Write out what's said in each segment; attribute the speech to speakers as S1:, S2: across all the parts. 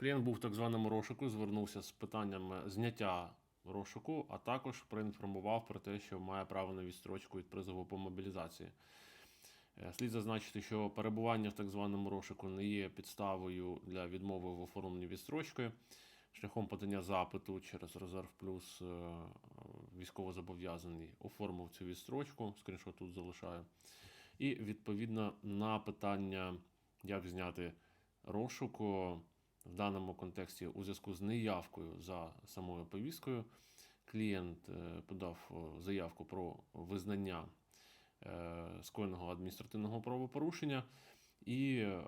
S1: Клієнт був в так званому розшуку, звернувся з питанням зняття розшуку, а також проінформував про те, що має право на відстрочку від призову по мобілізації. Е, Слід зазначити, що перебування в так званому розшуку не є підставою для відмови в оформленні відстрочки. Шляхом подання запиту через резерв плюс е, військовозобов'язаний оформив цю відстрочку, скріншот тут залишаю. І відповідно на питання, як зняти розшук о, в даному контексті у зв'язку з неявкою за самою повісткою, клієнт е, подав заявку про визнання е, скоєного адміністративного правопорушення, і е,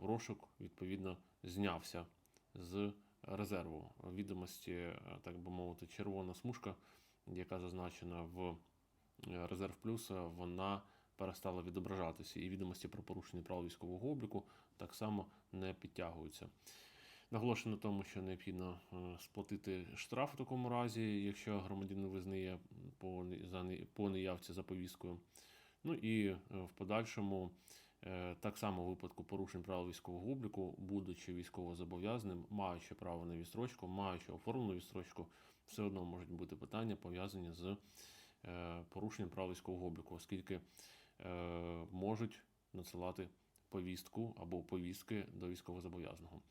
S1: розшук відповідно знявся з резерву. Відомості, е, так би мовити, червона смужка, яка зазначена в е, резерв плюс, е, вона перестала відображатися, і відомості про порушення правил військового обліку так само не підтягуються. Наголошую на тому, що необхідно е, сплатити штраф у такому разі, якщо громадянин визнає по, неявці за повісткою. Ну і е, в подальшому, е, так само у випадку порушень правил військового обліку, будучи військовозобов'язаним, маючи право на відстрочку, маючи оформлену відстрочку, все одно можуть бути питання пов'язані з порушенням правил військового обліку, оскільки можуть надсилати повістку або повістки до військовозобов'язаного.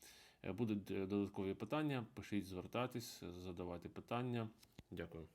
S1: Е, Будуть е, додаткові питання, пишіть, звертайтесь, задавайте питання. Дякую.